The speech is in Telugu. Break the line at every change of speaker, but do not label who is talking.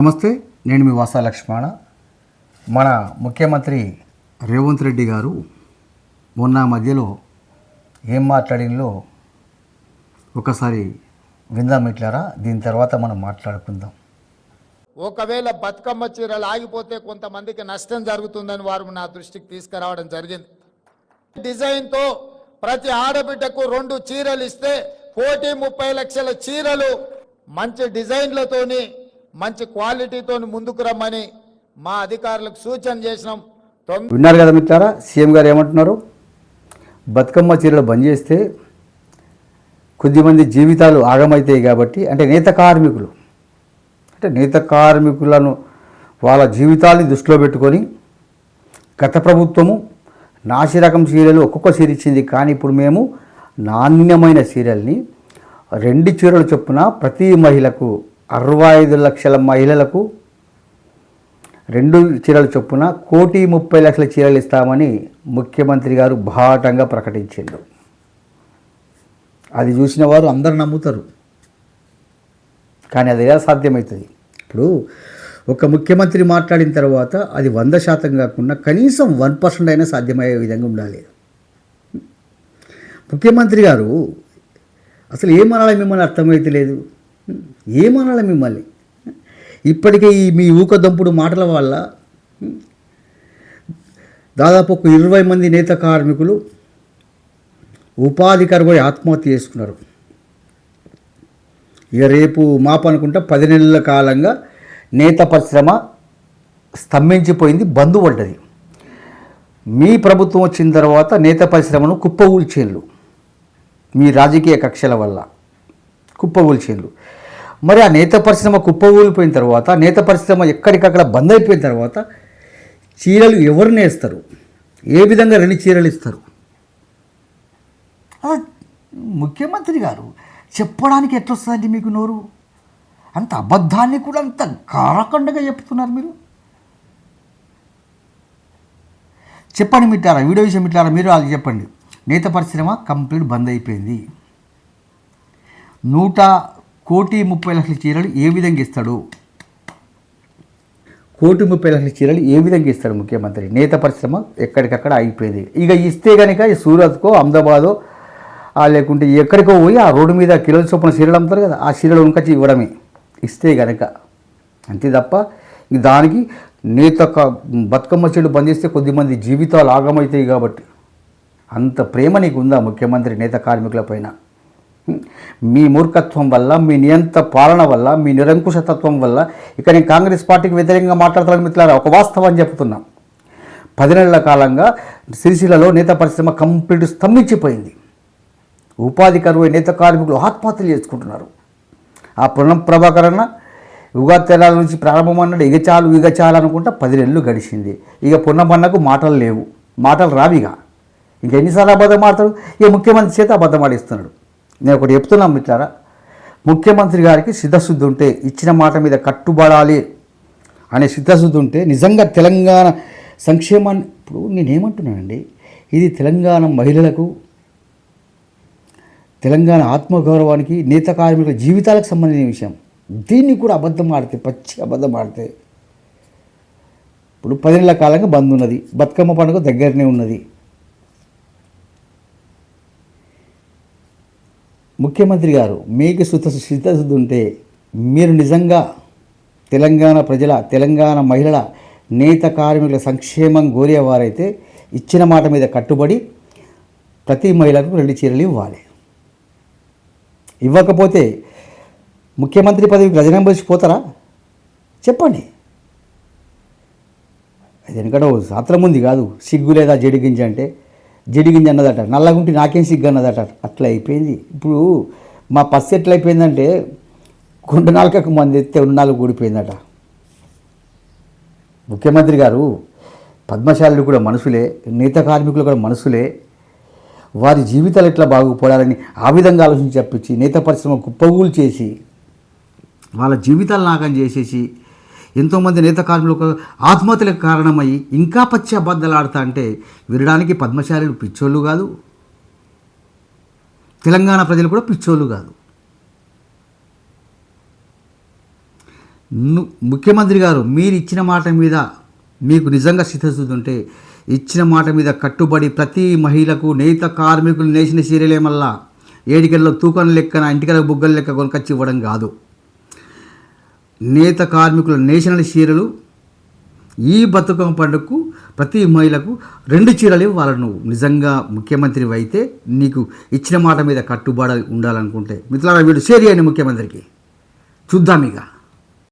నమస్తే నేను మీ వాసా లక్ష్మణ. మన ముఖ్యమంత్రి రేవంత్ రెడ్డి గారు మొన్న మధ్యలో ఏం మాట్లాడినలో ఒకసారి విందాం ఇట్లారా దీని తర్వాత మనం మాట్లాడుకుందాం.
ఒకవేళ బతుకమ్మ చీరలు ఆగిపోతే కొంతమందికి నష్టం జరుగుతుందని వారు నా దృష్టికి తీసుకురావడం జరిగింది. డిజైన్తో ప్రతి ఆడబిడ్డకు రెండు చీరలు ఇస్తే కోటి ముప్పై లక్షల చీరలు మంచి డిజైన్లతోని మంచి క్వాలిటీతో ముందుకు రమ్మని మా అధికారులకు సూచన చేసినాం.
విన్నారు కదా మిత్రారా సీఎం గారు ఏమంటున్నారు? బతుకమ్మ చీరలు బంద్ చేస్తే కొద్దిమంది జీవితాలు ఆగమవుతాయి కాబట్టి అంటే నేత కార్మికులు అంటే నేత కార్మికులను వాళ్ళ జీవితాలని దృష్టిలో పెట్టుకొని గత ప్రభుత్వము నాసిరకం చీరలు ఒక్కొక్క చీర ఇచ్చింది. కానీ ఇప్పుడు మేము నాణ్యమైన చీరల్ని రెండు చీరలు చొప్పున ప్రతి మహిళకు అరవై ఐదు లక్షల మహిళలకు రెండు చీరల చొప్పున కోటి ముప్పై లక్షల చీరలు ఇస్తామని ముఖ్యమంత్రి గారు బాటంగా ప్రకటించారు అది చూసిన వారు అందరు నమ్ముతారు. కానీ అది ఎలా సాధ్యమవుతుంది ఇప్పుడు ఒక ముఖ్యమంత్రి మాట్లాడిన తర్వాత అది వంద శాతం కాకుండా కనీసం వన్ పర్సెంట్ అయినా సాధ్యమయ్యే విధంగా ఉండాలి. ముఖ్యమంత్రి గారు అసలు ఏమనాలి మిమ్మల్ని అర్థమైతే లేదు ఏమనాలి మిమ్మల్ని? ఇప్పటికే ఈ మీ ఊకదంపుడు మాటల వల్ల దాదాపు ఒక ఇరవై మంది నేత కార్మికులు ఉపాధి కరువై ఆత్మహత్య చేసుకున్నారు. ఇక రేపు మాపు అనుకుంటా పది నెలల కాలంగా నేత పరిశ్రమ స్తంభించిపోయింది బంద్ పడ్డది. మీ ప్రభుత్వం వచ్చిన తర్వాత నేత పరిశ్రమను కుప్పగూల్చేళ్ళు మీ రాజకీయ కక్షల వల్ల కుప్పగూల్చేళ్ళు మరి ఆ నేత పరిశ్రమ కుప్పగూలిపోయిన తర్వాత నేత పరిశ్రమ ఎక్కడికక్కడ బంద్ అయిపోయిన తర్వాత చీరలు ఎవరు నేస్తారు? ఏ విధంగా రెండు చీరలు ఇస్తారు? ముఖ్యమంత్రి గారు చెప్పడానికి ఎట్లొస్తుందండి మీకు నోరు? అంత అబద్ధాన్ని కూడా అంత కారకండగా చెప్తున్నారు మీరు. చెప్పండి మిట్టారా వీడియో విషయం మిట్టారా మీరు అది చెప్పండి. నేత పరిశ్రమ కంప్లీట్ బంద్ అయిపోయింది. నూట కోటి ముప్పై లక్షల చీరలు ఏ విధంగా ఇస్తాడు? కోటి ముప్పై లక్షల చీరలు ఏ విధంగా ఇస్తాడు ముఖ్యమంత్రి? నేత పరిశ్రమ ఎక్కడికక్కడ అయిపోయింది ఇక ఇస్తే కనుక సూరత్కో అహ్మదాబాదో లేకుంటే ఎక్కడికో పోయి ఆ రోడ్డు మీద కిలోల చొప్పున చీరలు అమ్ముతారు కదా ఆ చీరలు ఉనకొచ్చి ఇవ్వడమే. ఇస్తే కనుక అంతే తప్ప దానికి నేత బతుకమ్మ చీరలు బంద్ చేస్తే కొద్దిమంది జీవితాలు ఆగమవుతాయి కాబట్టి అంత ప్రేమ నీకు ఉందా ముఖ్యమంత్రి నేత కార్మికుల పైన? మీ మూర్ఖత్వం వల్ల మీ నియంత పాలన వల్ల మీ నిరంకుశతత్వం వల్ల ఇక నేను కాంగ్రెస్ పార్టీకి వ్యతిరేకంగా మాట్లాడతాను మిత్రులారా ఒక వాస్తవం చెప్తున్నా పది నెలల కాలంగా సిరిసిల్లలో నేత పరిశ్రమ కంప్లీట్ స్తంభించిపోయింది. ఉపాధి కరువు నేత కార్మికులు ఆత్మహత్యలు చేసుకుంటున్నారు. ఆ పునం ప్రభాకరణ ఉగాది తెలాల నుంచి ప్రారంభమన్నాడు ఇక చాలు ఇక చాలు అనుకుంటా పది నెలలు గడిచింది. ఇక పున్నమన్నకు మాటలు లేవు మాటలు రావిగా. ఇంకెన్నిసార్లు అబద్ధం ఆడతాడు? ఇక ముఖ్యమంత్రి చేత అబద్ధం ఆడిస్తున్నాడు. నేను ఒకటి చెప్తున్నాను మిత్రారా ముఖ్యమంత్రి గారికి సిద్ధశుద్ధి ఉంటే ఇచ్చిన మాట మీద కట్టుబడాలి అనే సిద్ధశుద్ధి ఉంటే నిజంగా తెలంగాణ సంక్షేమాన్ని ఇప్పుడు నేనేమంటున్నానండి ఇది తెలంగాణ మహిళలకు తెలంగాణ ఆత్మగౌరవానికి నేత కార్మికుల జీవితాలకు సంబంధించిన విషయం. దీన్ని కూడా అబద్ధం ఆడితే పచ్చి అబద్ధం ఆడితే ఇప్పుడు పది నెలల కాలంగా బంద్ ఉన్నది. బతుకమ్మ పండుగ దగ్గరనే ఉన్నది. ముఖ్యమంత్రి గారు మీకు సుత సిద్ధశుద్ధి ఉంటే మీరు నిజంగా తెలంగాణ ప్రజల తెలంగాణ మహిళల నేత కార్మికుల సంక్షేమం కోరేవారైతే ఇచ్చిన మాట మీద కట్టుబడి ప్రతి మహిళకు రెండు చీరలు ఇవ్వాలి. ఇవ్వకపోతే ముఖ్యమంత్రి పదవికి రజనం పోతారా? చెప్పండి. అది ఎందుకంటే ఓ శాస్త్రం ఉంది కాదు సిగ్గు లేదా జడి గింజ అంటే జరిగింది అన్నదట నల్లగుంటి నాకేం సిగ్గు అన్నదట. అట్లా అయిపోయింది. ఇప్పుడు మా పస్సు ఎట్లా అయిపోయిందంటే కొండ నాలుకకు మంది ఎత్తే ఉన్నాళ్ళు కూడిపోయిందట ముఖ్యమంత్రి గారు పద్మశాలులు కూడా మనుషులే నేత కార్మికులు కూడా మనుషులే వారి జీవితాలు ఎట్లా బాగుపడాలని ఆ విధంగా ఆలోచించి చెప్పించి నేత పరిశ్రమ కుప్పగూలు చేసి వాళ్ళ జీవితాలు నాకం చేసేసి ఎంతోమంది నేత కార్మికులకు ఆత్మహత్యలకు కారణమై ఇంకా పచ్చి అబద్ధాలు ఆడుతా అంటే వినడానికి పద్మశాలీలు పిచ్చోళ్ళు కాదు. తెలంగాణ ప్రజలు కూడా పిచ్చోళ్ళు కాదు. ముఖ్యమంత్రి గారు మీరు ఇచ్చిన మాట మీద మీకు నిజంగా చిత్తశుద్ధి ఉంటే ఇచ్చిన మాట మీద కట్టుబడి ప్రతి మహిళకు నేత కార్మికులు నేసిన సీరియలేమల్లా మళ్ళా ఏడికల్లో తూకం లెక్కన ఇంటికల బుగ్గల లెక్క కొనుకొచ్చి ఇవ్వడం కాదు. నేత కార్మికుల నేషనల్ చీరలు ఈ బతుకమ్మ పండుగకు ప్రతి మహిళకు రెండు చీరలు వాళ్ళను నువ్వు. నిజంగా ముఖ్యమంత్రి అయితే నీకు ఇచ్చిన మాట మీద కట్టుబడి ఉండాలనుకుంటే. మిత్రులారా వీడు షేర్ చేయండి ముఖ్యమంత్రికి. చూద్దాం ఇక.